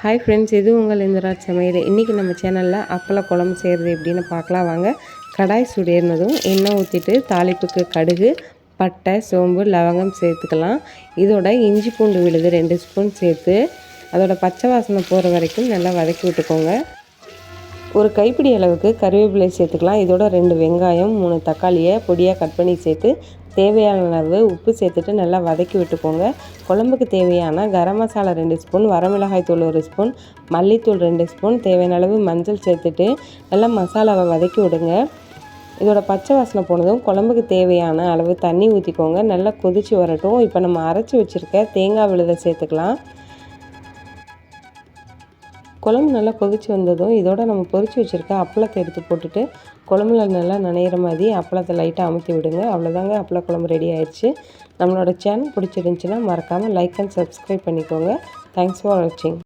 Hi friends இது உங்கள் இந்திராஜ் சமையல். இன்றைக்கி நம்ம சேனலில் அப்பள குழம்பு செய்கிறது எப்படின்னு பார்க்கலாம். வாங்க கடாய் சுடேர்னதும் எண்ணெய் ஊற்றிட்டு தாளிப்புக்கு கடுகு பட்டை சோம்பு லவங்கம் சேர்த்துக்கலாம். இதோட இஞ்சி பூண்டு விழுது ரெண்டு ஸ்பூன் சேர்த்து அதோட பச்சை வாசனை போகிற வரைக்கும் நல்லா வதக்கி விட்டுக்கோங்க. ஒரு கைப்பிடி அளவுக்கு கருவேப்பிலை சேர்த்துக்கலாம். இதோட ரெண்டு வெங்காயம் மூணு தக்காளியை பொடியாக கட் பண்ணி சேர்த்து தேவையான அளவு உப்பு சேர்த்துட்டு நல்லா வதக்கி விட்டுக்கோங்க. குழம்புக்கு தேவையான கரம் மசாலா ரெண்டு ஸ்பூன் வரமிளகாய் தூள் ஒரு ஸ்பூன் மல்லித்தூள் ரெண்டு ஸ்பூன் தேவையான அளவு மஞ்சள் சேர்த்துட்டு நல்லா மசாலாவை வதக்கி விடுங்க. இதோட பச்சை வாசனை போனதும் குழம்புக்கு தேவையான அளவு தண்ணி ஊற்றிக்கோங்க நல்லா கொதித்து வரட்டும். இப்போ நம்ம அரைச்சி வச்சுருக்க தேங்காய் விழுதை சேர்த்துக்கலாம். குழம்பு நல்லா கொதித்து வந்ததும் இதோட நம்ம பொரித்து வச்சுருக்க அப்பளத்தை எடுத்து போட்டுட்டு குழம்புல நல்லா நனையிற மாதிரி அப்பளத்தை லைட்டாக அமுத்தி விடுங்க. அவ்வளோதாங்க அப்பள குழம்பு ரெடி ஆயிடுச்சு. நம்மளோட சேனல் பிடிச்சிருந்துச்சின்னா மறக்காமல் லைக் அண்ட் சப்ஸ்கிரைப் பண்ணிக்கோங்க. தேங்க்ஸ் ஃபார் வாட்சிங்